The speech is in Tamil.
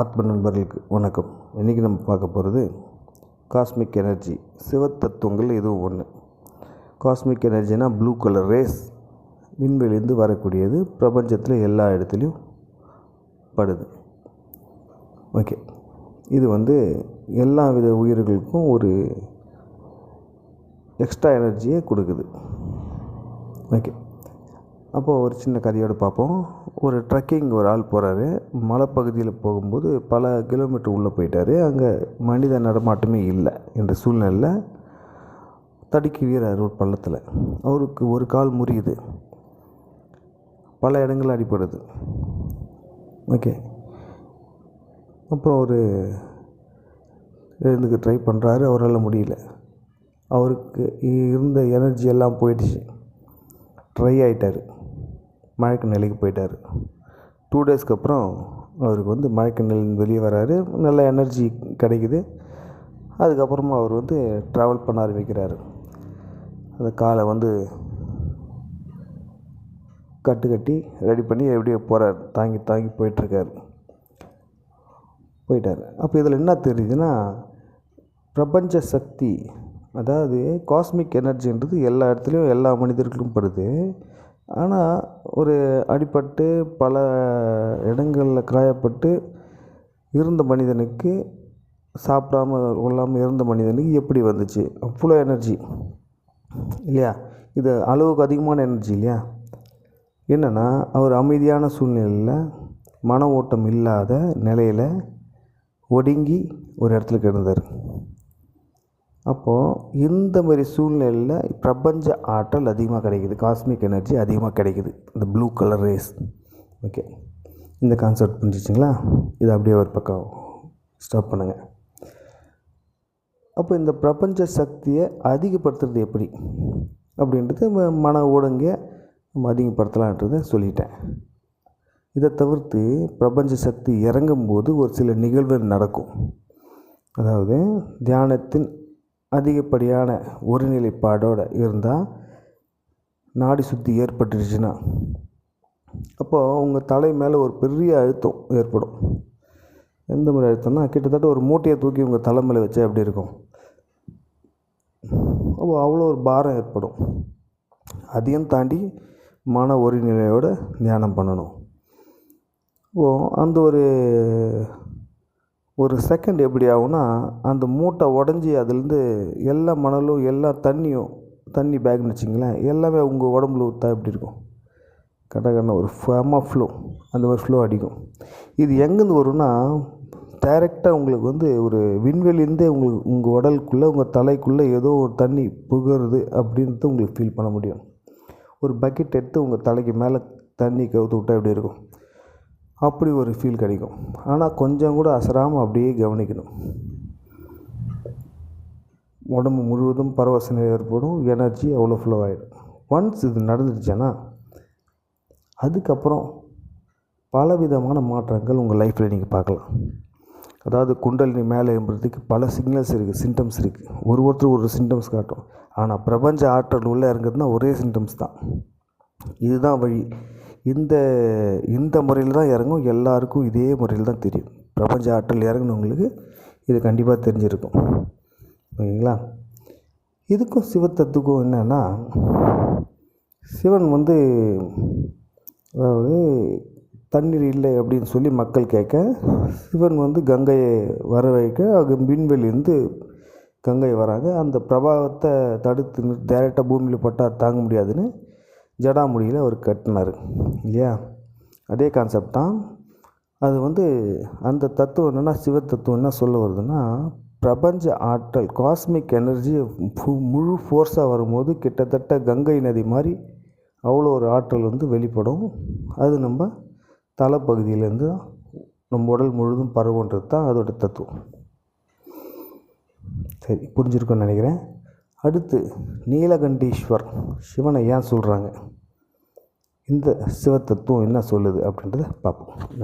ஆத்ம நண்பர்களுக்கு வணக்கம். இன்றைக்கி நம்ம பார்க்க போகிறது காஸ்மிக் எனர்ஜி சிவத்தத்துவங்கள் இதுவும் ஒன்று காஸ்மிக் எனர்ஜினா ப்ளூ கலர் ரேஸ் விண்வெளியிலேருந்து வரக்கூடியது பிரபஞ்சத்தில் எல்லா இடத்துலையும் படுது. ஓகே இது வந்து எல்லா வித உயிர்களுக்கும் ஒரு எக்ஸ்ட்ரா எனர்ஜியை கொடுக்குது. ஓகே அப்போது ஒரு சின்ன கதையோடு பார்ப்போம். ஒரு ட்ரக்கிங் ஒரு ஆள் போகிறாரு மலைப்பகுதியில் போகும்போது பல கிலோமீட்டர் உள்ளே போயிட்டார். அங்கே மனித நடமாட்டமே இல்லை என்ற சூழ்நிலையில் தடுக்கி வீரார் ஒரு பள்ளத்தில். அவருக்கு ஒரு கால் முறியுது. பல இடங்கள் அடிப்படுது ஓகே அப்புறம் ஒரு எழுந்துக்க ட்ரை பண்ணுறாரு அவரால் முடியல. அவருக்கு இருந்த எனர்ஜி எல்லாம் போயிடுச்சு. ட்ரை ஆகிட்டார் மயக்க நிலைக்கு போயிட்டார். டூ டேஸ்க்கு அப்புறம் அவருக்கு வந்து மயக்க நிலையிலேருந்து வெளியே வராரு. நல்ல எனர்ஜி கிடைக்குது. அதுக்கப்புறமா அவர் வந்து ட்ராவல் பண்ண ஆரம்பிக்கிறார். அந்த காலை வந்து கட்டு கட்டி ரெடி பண்ணி எப்படியோ போகிறார் தாங்கி தாங்கி போயிட்டுருக்கார். போயிட்டார். அப்போ இதில் என்ன தெரியுதுன்னா பிரபஞ்ச சக்தி அதாவது காஸ்மிக் எனர்ஜின்றது எல்லா இடத்துலையும் எல்லா மனிதர்களுக்கும் படுது. ஆனால் ஒரு அடிபட்டு பல இடங்களில் காயப்பட்டு இருந்த மனிதனுக்கு சாப்பிடாம கொள்ளாமல் இருந்த மனிதனுக்கு எப்படி வந்துச்சு? அவ்வளோ எனர்ஜி இல்லையா? இது அளவுக்கு அதிகமான எனர்ஜி இல்லையா? என்னென்னா அவர் அமைதியான சூழ்நிலையில் மன ஓட்டம் இல்லாத நிலையில் ஒடுங்கி ஒரு இடத்துல கிடந்தார். அப்போது இந்த மாதிரி சூழ்நிலையில் பிரபஞ்ச ஆற்றல் அதிகமாக கிடைக்குது. காஸ்மிக் எனர்ஜி அதிகமாக கிடைக்குது. இந்த ப்ளூ கலர் ரேஸ் ஓகே இந்த கான்செப்ட் புரிஞ்சிச்சிங்களா? இது அப்படியே ஒரு பக்கம் ஸ்டாப் பண்ணுங்கள் அப்போ இந்த பிரபஞ்ச சக்தியை அதிகப்படுத்துறது எப்படி? அப்படின்றது மன ஊடங்க நம்ம சொல்லிட்டேன். இதை தவிர்த்து பிரபஞ்ச சக்தி இறங்கும்போது ஒரு சில நிகழ்வுகள் நடக்கும். அதாவது தியானத்தின் அதிகப்படியான ஒருநிலைப்பாடோடு இருந்தால் நாடி சுற்றி ஏற்பட்டுருச்சுன்னா அப்போது உங்கள் தலை மேலே ஒரு பெரிய அழுத்தம் ஏற்படும். எந்த மாதிரி அழுத்தம்னா கிட்டத்தட்ட ஒரு மூட்டையை தூக்கி உங்கள் தலை மேலே வச்சா எப்படி இருக்கும்? அப்போ அவ்வளோ ஒரு பாரம் ஏற்படும். அதையும் தாண்டி மன ஒருநிலையோடு தியானம் பண்ணணும். இப்போது அந்த ஒரு ஒரு செகண்ட் எப்படி ஆகும்னா அந்த மூட்டை உடஞ்சி அதுலேருந்து எல்லா மணலும் எல்லா தண்ணியும் தண்ணி பேக்னு வச்சிங்களேன் எல்லாமே உங்கள் உடம்புல ஊற்றா எப்படி இருக்கும்? கடகடன ஒரு ஃபேமாக ஃப்ளோ அந்த மாதிரி ஃப்ளோ அடிக்கும். இது எங்கேருந்து வரும்னா டைரெக்டாக உங்களுக்கு வந்து ஒரு விண்வெளிலேருந்தே உங்களுக்கு உங்கள் உடலுக்குள்ளே உங்கள் தலைக்குள்ளே ஏதோ ஒரு தண்ணி புகுறது அப்படின்றது உங்களுக்கு ஃபீல் பண்ண முடியும். ஒரு பக்கெட் எடுத்து உங்கள் தலைக்கு மேலே தண்ணி கவுத்து விட்டால் எப்படி இருக்கும்? அப்படி ஒரு ஃபீல் கிடைக்கும். ஆனால் கொஞ்சம் கூட அசராமல் அப்படியே கவனிக்கணும். உடம்பு முழுவதும் பரவசனை ஏற்படும். எனர்ஜி அவ்வளோ ஃப்ளோ ஆகிடும் ஒன்ஸ் இது நடந்துடுச்சுன்னா அதுக்கப்புறம் பலவிதமான மாற்றங்கள் உங்கள் லைஃப்பில் நீங்கள் பார்க்கலாம். அதாவது குண்டலினி மேலே எழும்புறதுக்கு பல சிக்னல்ஸ் இருக்குது சிம்டம்ஸ் இருக்குது ஒரு ஒருத்தர் ஒரு சிம்டம்ஸ் காட்டும். ஆனால் பிரபஞ்ச ஆற்றல் உள்ளே இறங்குறதுனா ஒரே சிம்டம்ஸ் தான். இதுதான் வழி. இந்த இந்த முறையில் தான் இறங்கும். எல்லாருக்கும் இதே முறையில் தான் தெரியும். பிரபஞ்ச ஆற்றல் இறங்கினவங்களுக்கு இது கண்டிப்பாக தெரிஞ்சிருக்கும். ஓகேங்களா? இதுக்கும் சிவத்தத்துக்கும் என்னென்னா சிவன் வந்து அதாவது தண்ணீர் இல்லை அப்படின்னு சொல்லி மக்கள் கேட்க சிவன் வந்து கங்கையை வர வைக்க அது விண்வெளியிலேருந்து கங்கை வராங்க. அந்த பிரபாவத்தை தடுத்து டேரெக்டாக பூமியில் பட்டால் தாங்க முடியாதுன்னு ஜடாமுடியில் அவர் கட்டினார் இல்லையா? அதே கான்செப்ட் தான். அது வந்து அந்த தத்துவம் என்னென்னா சிவ தத்துவம் என்ன சொல்ல வருதுன்னா பிரபஞ்ச ஆற்றல் காஸ்மிக் எனர்ஜி முழு ஃபோர்ஸாக வரும்போது கிட்டத்தட்ட கங்கை நதி மாதிரி அவ்வளோ ஒரு ஆற்றல் வந்து வெளிப்படும். அது நம்ம தலைப்பகுதியிலேருந்து நம்ம உடல் முழுதும் பரவுன்றது தான் அதோட தத்துவம். சரி புரிஞ்சிருக்குன்னு நினைக்கிறேன். அடுத்து நீலகண்டீஸ்வர் சிவனை ஏன் சொல்கிறாங்க இந்த சிவத்தத்துவம் என்ன சொல்லுது அப்படின்றத பார்ப்போம்.